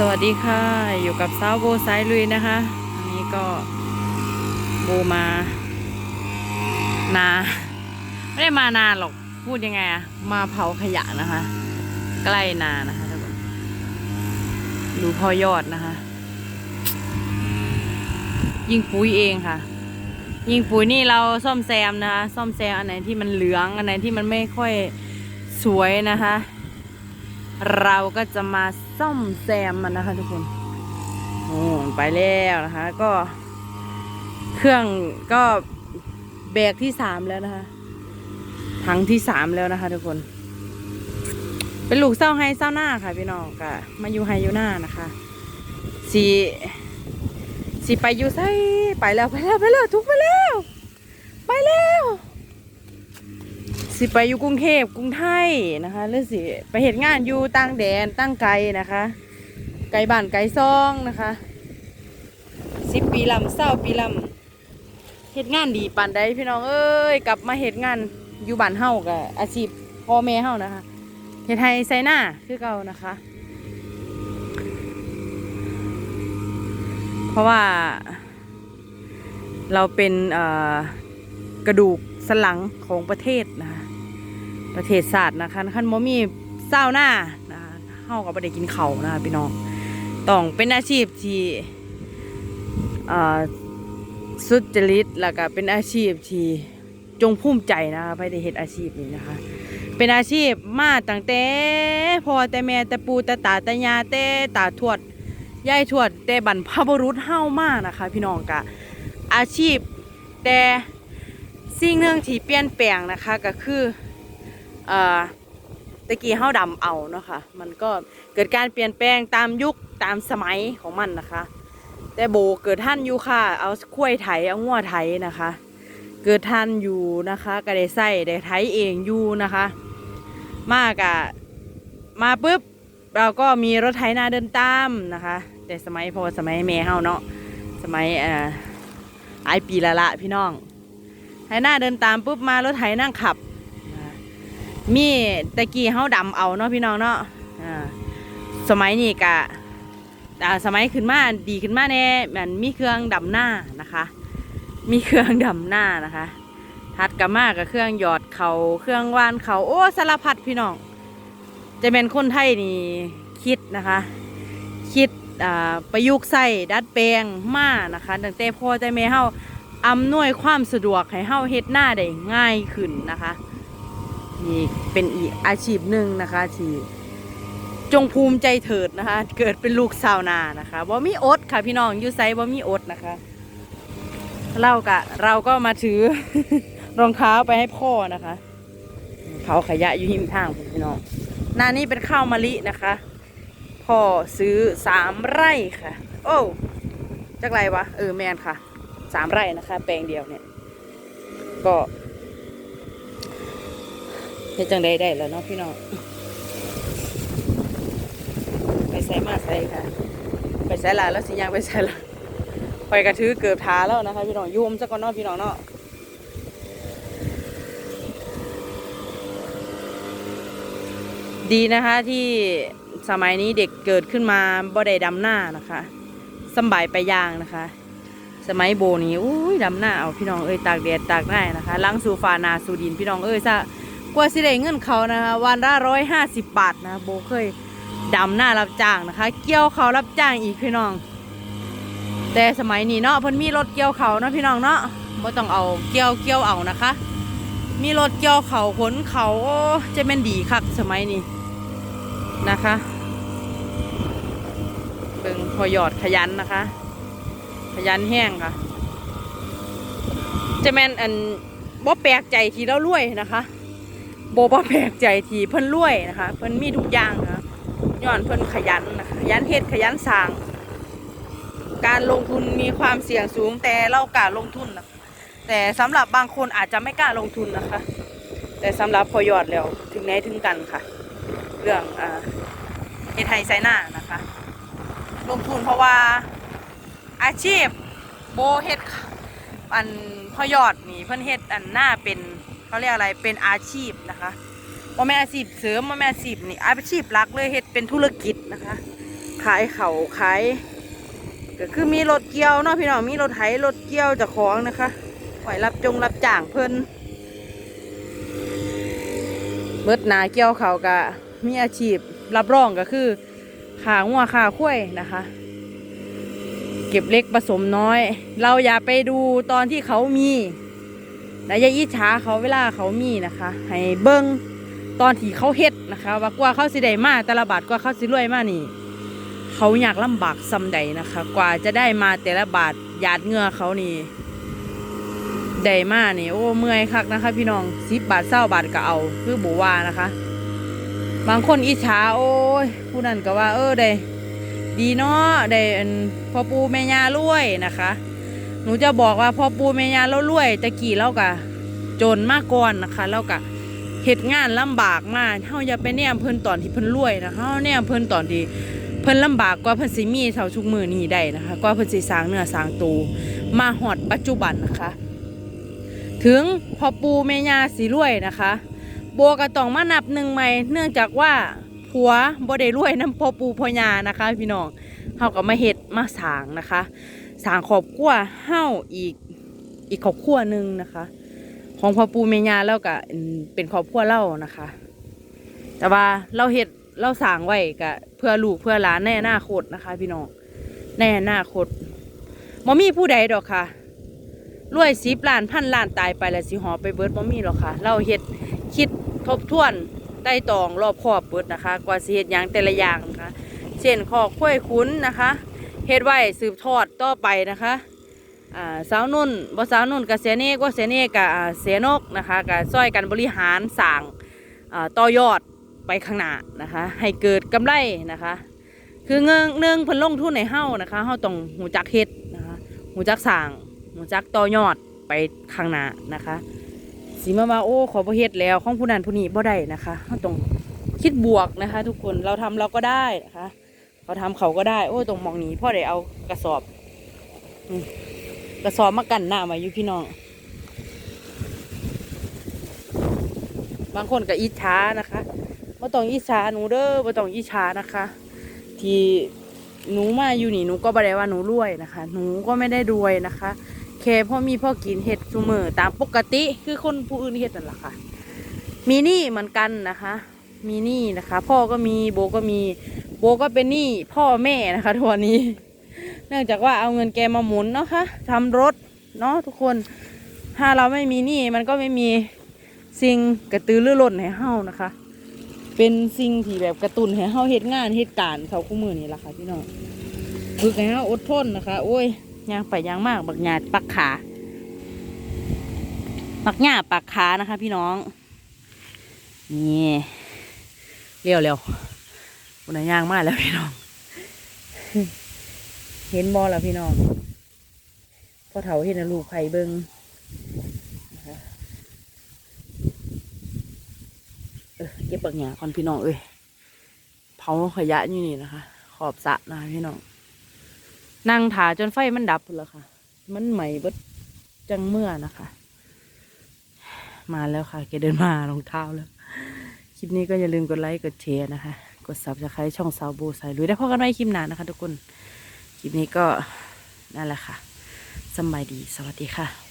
สวัสดีค่ะ อยู่กับสาวโบสายลุยนะคะ อันนี้ก็โบมา นา ไม่ได้มานานหรอก พูดยังไงอะมาเผาขยะนะคะ ใกล้นานะคะทุกคนดูพอยอดนะคะ ยิงปุ๋ยเองค่ะ ยิงปุ๋ยนี่เราซ่อมแซมนะคะซ่อมแซมอันไหนที่มันเหลืองอันไหนที่มันไม่ค่อยสวยนะคะ เราก็จะมา ซ่อมแซมมันนะคะ ทุกคนโอ้ไปแล้วนะคะ ก็ เครื่องก็แบกที่สามแล้วนะคะถังที่สามแล้วนะคะ ทุกคน เป็นลูกเศร้าไฮเศร้าหน้าค่ะพี่น้องก็มาอยู่ไฮอยู่หน้านะคะสีสีไปอยู่ไซไปแล้วไปแล้วไปแล้วทุกไปแล้ว ไปแล้ว สิไปอยู่กรุงเทพกรุงไทยนะคะหรือสิไปเหตุงานอยู่ต่างแดนตั้งไกลนะคะ ไกลบ้านไกลซองนะคะสิบปีลำเศร้าปีลำเหตุงานดีปานใดพี่น้องเอ้ยกลับมาเหตุงานอยู่บ้านเฮากับอาชีพพ่อแม่เฮานะคะเหตุไทยไซน้าคือเก่านะคะ เพราะว่า เราเป็นกระดูกสลังของประเทศนะคะ ประเทศศาสตร์นะคะขั้นโมมีเศร้าหน้านะคะเฮากับประเด็กินเขานะคะพี่น้องต้องเป็นอาชีพที่เอ่อสุดจริตแล้วก็เป็นอาชีพที่จงภูมิใจนะคะไปได้เฮ็ดอาชีพนี้นะคะ เป็นอาชีพมาตั้งแต่พ่อแต่แม่แต่ปู่แต่ตาแต่ยาแต่ตาทวดยายทวดแต่บรรพบุรุษเฮามากนะคะ พี่น้องกะอาชีพแต่สิ่งหนึ่งที่เปลี่ยนแปลงนะคะก็คือ ตะกี้เฮาดำเอาเนาะค่ะมันก็เกิดการเปลี่ยนแปลงตามยุคตามสมัยของมันนะคะ แต่โบเกิดท่านอยู่ค่ะ เอาคุ้ยไถเอางัวไถนะคะ เกิดท่านอยู่นะคะก็ได้ใส่ได้ไถเองอยู่นะคะ มากอะมาปุ๊บเราก็มีรถไถนาเดินตามนะคะ แต่สมัยพอสมัยแม่เฮาเนาะสมัยเอ่อไอายปีละละพี่น้องไถนาเดินตามปุ๊บมารถไถนั่งขับ มีตะกี้เฮาดำเอาเนาะพี่น้องเนาะอ่าสมัยนี้กะอ่าสมัยขึ้นมาดีขึ้นมาแน่มันมีเครื่องดำหน้านะคะ มีเครื่องดำหน้านะคะถัดกับมากกับเครื่องหยอดเขาเครื่องว่านเขาโอ้สารพัดพี่น้อง จะเป็นคนไทยนี่คิดนะคะ คิดอ่าประยุกต์ใส่ดัดแปลงมานะคะตั้งแต่พ่อแต่แม่เฮาอำนวยความสะดวกให้เฮาเฮ็ดหน้าได้ง่ายขึ้นนะคะ นี่เป็นอีกอาชีพหนึ่งนะคะที่จงภูมิใจเถิดนะคะ เกิดเป็นลูกชาวนานะคะบ่มีอดค่ะพี่น้องอยู่ไซบ่มีอดนะคะเรากะเราก็มาถือรองเท้าไปให้พ่อนะคะเผาขยะอยู่หิมทางพี่น้องน้านี้เป็นข้าวมะลินะคะ พ่อซื้อสามไร่ค่ะ โอ้จักไรวะเออแมนค่ะสามไร่นะคะ แปลงเดียวเนี่ย ก็ เฮ็ดจังได้ได้แล้วเนาะพี่น้องไปใส่มาใส่ค่ะ ไปใส่ลาแล้วสิยางไปใส่ละไปกระทือเกือบท้าแล้วนะคะพี่น้องยุ่มซะก่อนเนาะพี่น้องเนาะดีนะคะที่สมัยนี้เด็กเกิดขึ้นมาบ่ได้ดำหน้านะคะสบายไปยางนะคะ สมัยโบนี่อุ้ยดำหน้าเอาพี่น้องเอ้ยตากแดดตากหน้านะคะล้างสู่ฟานาสู่ดินพี่น้องเอ้ยซะ กว่าสิได้เงินเขานะคะวันละร้อยห้าสิบบาทนะโบเคยดำหน้ารับจ้างนะคะ เกี่ยวเขารับจ้างอีกพี่น้อง แต่สมัยนี้เนาะเพิ่นมีรถเกี่ยวเขาเนาะพี่น้องเนาะบ่ต้องเอาเกี่ยวเกี่ยวเอานะคะ มีรถเกี่ยวเขาขนเขาจะเป็นดีคักสมัยนี้นะคะเบิ่งพอหยอดขยันนะคะ ขยันแห้งค่ะ จะแม่นอันบ่แปลกใจที่เรารวยนะคะ โบ่บ่แปลกใจที่เพิ่นรวยนะคะ เพิ่นมีทุกอย่างนะคะย้อนเพิ่นขยันนะคะขยันเฮ็ดขยันสร้าง การลงทุนมีความเสี่ยงสูงแต่เรากล้าลงทุนนะแต่สำหรับบางคนอาจจะไม่กล้าลงทุนนะคะ แต่สำหรับพอยอดแล้วถึงไหนถึงกันค่ะ เรื่องเฮ็ดไฮไซน้านะคะ ลงทุนเพราะว่าอาชีพโบเฮ็ดอันพอยอดนี่เพิ่นเฮ็ดอันหน้าเป็น เขาเรียกอะไรเป็นอาชีพนะคะว่าแม่อาชีพเสริมว่าแม่อาชีพนี่อาชีพหลักเลยเฮ็ดเป็นธุรกิจนะคะ ขายเขาขายก็คือมีรถเกี่ยวเนาะพี่น้องมีรถไถรถเกี่ยวเจากของนะคะไว้รับจงรับจ้างเพิ่นเบิดหนาเกี่ยวเขาก็มีอาชีพรับรองก็คือขางัวขาข้ยนะคะ เก็บเล็กผสมน้อย เราอย่าไปดูตอนที่เขามี และอย่าอิจฉาเขาเวลาเขามีนะคะ ให้เบิ้งตอนที่เขาเฮ็ดนะคะว่ากว่าเขาสิได้มาแต่ละบาทกว่าเขาสิรวยมานี่ เขาอยากลำบากซำใดนะคะ กว่าจะได้มาแต่ละบาทหยาดเงื่อเขานี่ได้มานี่โอ้เมื่อยคักนะคะ พี่น้องสิบบาทเศร้าบาทก็เอา คือบูว่านะคะ บางคนอิจฉาโอ้ยผู้นั้นก็ว่า เออได้ดีเนาะได้พ่อปูแม่ยารวยนะคะ หนูจะบอกว่าพอปูแม่ยาเรารวยตะกี้เรากะจนมากก่อนนะคะแล้วกะเหตุงานลำบากมากเฮาอย่าไปแนมเพิ่นตอนที่เพิ่นรวยนะคะเฮาแนมเพิ่นตอนที่เพิ่นลำบากกว่าเพิ่นสิมีเท่าทุกมือนี้ได้นะคะกว่าเพิ่นสิสร้างเนื้อสร้างตัวมาฮอดปัจจุบันนะคะ ถึงพอปูแม่ยาสิรวยนะคะโบก็ต้องมานับหนึ่งใหม่เนื่องจากว่าผัวบ่ได้รวยน้ำพ่อปูพ่อยานะคะ พี่น้องเฮาก็มาเฮ็ดมาสร้างนะคะ สางครอบครัวเฮ้าอีกอีกครอบครัวหนึ่งนะคะ ของพ่อปู่แม่ย่าแล้วก็เป็นครอบครัวเล่านะคะ แต่ว่าเราเฮ็ดเราสางไว้ก็เพื่อลูกเพื่อหลานในอนาโคตรนะคะ พี่น้องในอนาโคตรบ่มีผู้ใดดอกค่ะรวยสิบล้านพันล้านตายไปแล้วสิหอไปเบิร์ดบ่มีหรอกค่ะ เราเฮ็ดคิดทบทวนไต้ตองรอบคอบเบิดนะคะ กว่าสิเฮ็ดหยังแต่ละอย่างนะคะ เช่นขอกล้วยคุ้นนะคะ เฮ็ดไว้สืบทอดต่อไปนะคะอ่าสาวนุ่นบ่สาวนุ่นกับเสียเนกว่าเสียเนกกับเสียนกนะคะกับซอยกันบริหารสร้างอ่าต่อยอดไปข้างหน้านะคะ ให้เกิดกำไรนะคะ คือเงินเนื่องเพิ่นลงทุนในเฮานะคะเฮาต้องหูจักเฮ็ดนะคะหูจักสร้างหูจักต่อยอดไปข้างหน้านะคะสิมาว่าโอ้ขอบ่เฮ็ดแล้วของผู้นั้นผู้นี้บ่ได้นะคะเฮาต้องคิดบวกนะคะ ทุกคนเราทำเราก็ได้นะคะ เขาทำเขาก็ได้ โอ้ตรงมองนี้พ่อได้เอากระสอบกระสอบมากันหน้ามาอยู่พี่น้อง บางคนก็อิจฉานะคะบ่ต้องอิจฉาหนูเด้อบ่ต้องอิจฉานะคะ ที่หนูมาอยู่นี่หนูก็บ่ได้ว่าหนูรวยนะคะ หนูก็ไม่ได้รวยนะคะแค่พ่อมีพ่อกินเห็ดซุมือตามปกติคือคนผู้อื่นเห็ดนั่นแหละค่ะ มีหนี้เหมือนกันนะคะ มีหนี้นะคะ พ่อก็มีโบก็มี โบก็เป็นหนี้พ่อแม่นะคะทัวนี้ เนื่องจากว่าเอาเงินแกมาหมุนเนาะคะทำรถเนาะทุกคน ถ้าเราไม่มีหนี้มันก็ไม่มีสิ่งกระตือรือร้นให้เฮานะคะ เป็นสิ่งที่แบบกระตุ้นให้เฮาเฮ็ดงานเฮ็ดการเขาคู่มือนี่แหละค่ะพี่น้องฝึกให้เฮาอดทนนะคะ โอ้ยยางไปยางมากบักหยาดปักขาปักหญ้าปักขานะคะ พี่น้องนี่เร็วเร็ว คนไหนย่างมากแล้วพี่น้อง เห็นบอแล้วพี่น้องพอเถาเห็นนะลูกไผ่เบิงเออเก็บปักหยาก่อนพี่น้องเอ้ยเผาขยะอยู่นี่นะคะ ขอบสะนะพี่น้อง นั่งถาจนไฟมันดับแล้วค่ะ มันไหม้เบดจังเมื่อนะคะ มาแล้วค่ะ แกเดินมารองเท้าแล้ว คลิปนี้ก็อย่าลืมกดไลค์ กดแชร์นะคะ กดซับสไครต์ช่องสาวโบสายลุยได้พบกันไว้คลิปหน้านะคะ ทุกคน คลิปนี้ก็นั่นแหละค่ะสบายดีสวัสดีค่ะ